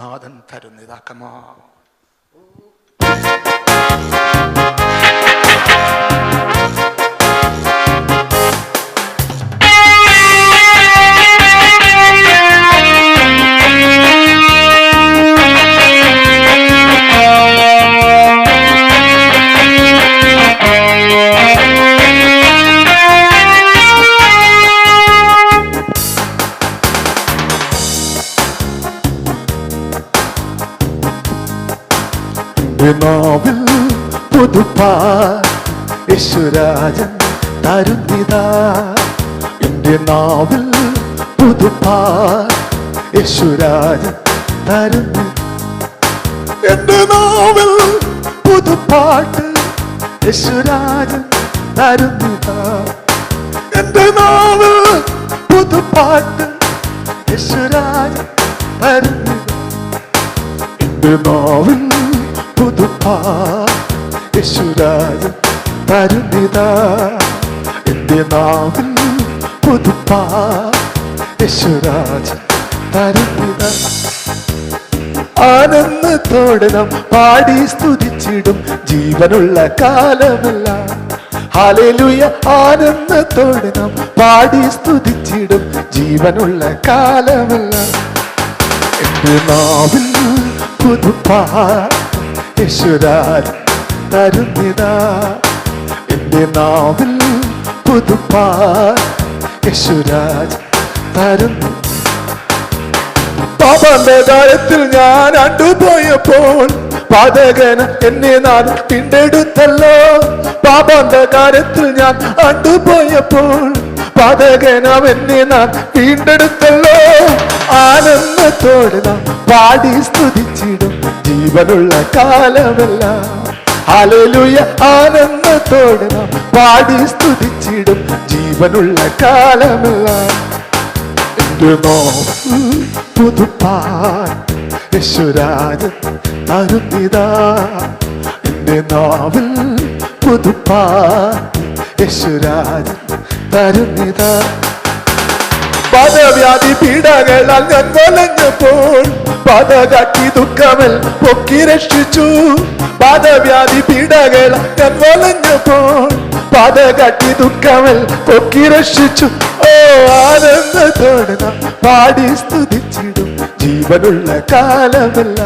നാഥൻ തരുന്നിതാക്കമാ എന്റെ നാവിൽ പുതുപ്പാ യേശുരാജൻ തരുന്നിതാ. എന്റെ നാവിൽ പുതുപ്പാ യേശുരാജൻ തരുന്നി. എന്റെ നാവിൽ പുതുപ്പാട്ട് യേശുരാജൻ തരുന്നിതാ. എന്റെ നാവിൽ പുതുപ്പാട്ട് യേശുരാജൻ തരുന്നിതാ. എന്റെ നാവിൽ പുതുപ്പാ യേശുരാജൻ തരുന്നിതാ എന്റെ നാവിൽ പുതുപ്പാ. യേശുരാജൻ തരുന്നിതാ ആനന്ദത്തോടെ നാം പാടി സ്തുതിച്ചിടും. ജീവനുള്ള കാലമല്ല. ഹാലലുയ ആനന്ദത്തോടെ നാം പാടി സ്തുതിച്ചിടും. ജീവനുള്ള കാലമല്ല. എന്റെ നാവിൽ പുതുപ്പാ. എന്റെ നാവിൽ പുതുപ്പാ യേശുരാജ് തരുന്നു. പാപന്റെ കാര്യത്തിൽ ഞാൻ അണ്ടുപോയപ്പോൾ പാതകന എന്നെ നാൻ പിണ്ടെടുത്തല്ലോ പാപന്റെ കാര്യത്തിൽ ഞാൻ അണ്ടുപോയപ്പോൾ പാതകനം എന്നെ നാൻ വീണ്ടെടുത്തല്ലോ. ആനന്ദത്തോടെ നാം പാടി സ്തുതിച്ചിടും. ജീവനുള്ള കാലമല്ല. അലലുയ ആനന്ദത്തോടെ നാം പാടി സ്തുതിച്ചിടും ജീവനുള്ള കാലമല്ല. എന്റെ തരുന്നിതാ എന്റെ നാവിൽ പുതുപ്പാൻ യേശുരാജൻ തരുന്നിതാ പദവ്യാധി പീഡകളാൽ ഞാൻ വലഞ്ഞപ്പോൾ പാത കാട്ടി ദുഃഖമൽ പൊക്കി രക്ഷിച്ചു. പാദവ്യാധി പീഡകൾ ഞാൻ വലഞ്ഞപ്പോൾ പാത കാട്ടി ദുഃഖമൽ പൊക്കി രക്ഷിച്ചു. ഓ ആനന്ദത്തോടെ പാടി സ്തുതിച്ചിടും. ജീവനുള്ള കാലമല്ല.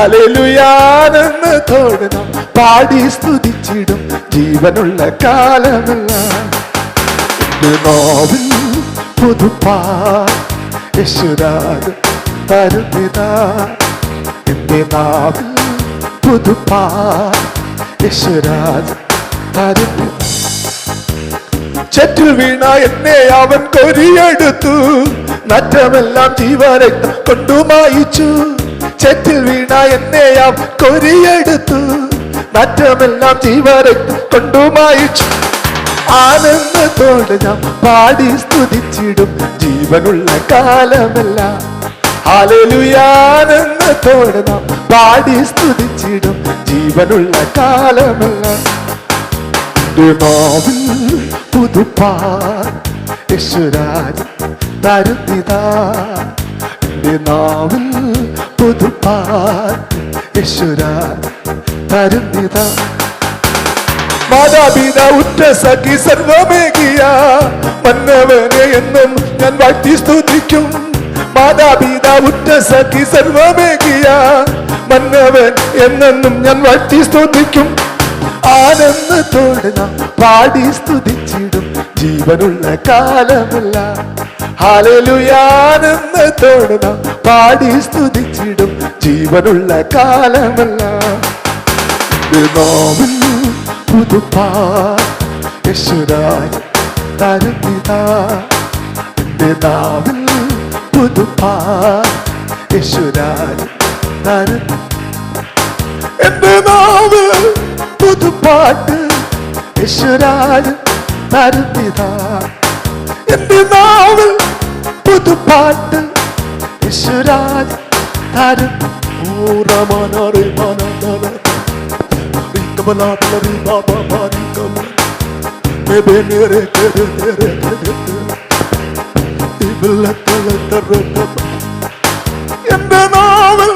അലലുയാനന്ദത്തോടെ പാടി സ്തുതിച്ചിടും. ജീവനുള്ള കാലമല്ല. നാവിൽ പുതുപ്പാ. യേശുരാജ് തരുന്നിതാ. എന്റെ നാവിൽ പുതുപ്പാ. യേശുരാജ് തരുന്നിതാ. ചെറ്റിൽ വീണ എന്നെ അവൻ കൊരിയെടുത്തു നറ്റമെല്ലാം ജീവരക്തം കൊണ്ടു മായിച്ചു. ചെറ്റിൽ വീണ എന്നെ അവൻ കൊരിയെടുത്തു നറ്റമെല്ലാം ജീവരക്തം കൊണ്ടു മായിച്ചു. ആനന്ദത്തോടെ ഞാൻ പാടി സ്തുതിച്ചിടും ജീവനുള്ള കാലമല്ല. ആലലുയാനന്ദത്തോട് നാം പാടി സ്തുതിച്ചിടും ജീവനുള്ള കാലമല്ല. പുതുപ്പാൻ യേശുരാജ് തരുന്നിതാ നാവിൽ പുതുപ്പാൻ മാതാപിത ഉറ്റ സഖി സർവമേകിയ മന്നവനെ എന്നും ഞാൻ വാഴ്ത്തി സ്തുതിക്കും. മാതാപിത ഉറ്റ സഖി സർവമേകിയ മന്നവൻ എന്നെന്നും ഞാൻ വാഴ്ത്തി സ്തുതിക്കും. ആനന്ദത്തോടെ നാം പാടി സ്തുതിച്ചിടും. ജീവനുള്ള കാലമല്ല. ഹാലലുയ ആനന്ദത്തോടെ നാം പാടി സ്തുതിച്ചിടും. ജീവനുള്ള കാലമല്ല. പുതുപ്പാ യേശുരാജ് തരുന്നിതാ എന്റെ നാവിൽ പുതുപ്പാ. യേശുരാജ് തരുന്നു എന്റെ നാവിൽ പുതുപ്പാട്ട്. യേശുരാജ് തരുന്നിതാ എന്റെ നാവിൽ പുതുപ്പാട്ട്. യേശുരാജ് തരുന്നു ഊറമനറി सबला पलवी बाबा मारी कमर मेरे मेरे तेरे तेरे तेरे ഇവളത്തല തറത്തം എന്റെ നാവൽ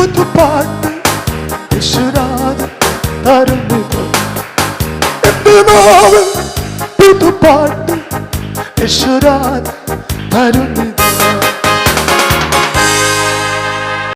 ഒരു പാട്ട് യശുരാജ് തരുന്നിതം എന്റെ നാവൽ ഒരു പാട്ട് യശുരാജ് തരുന്നിതം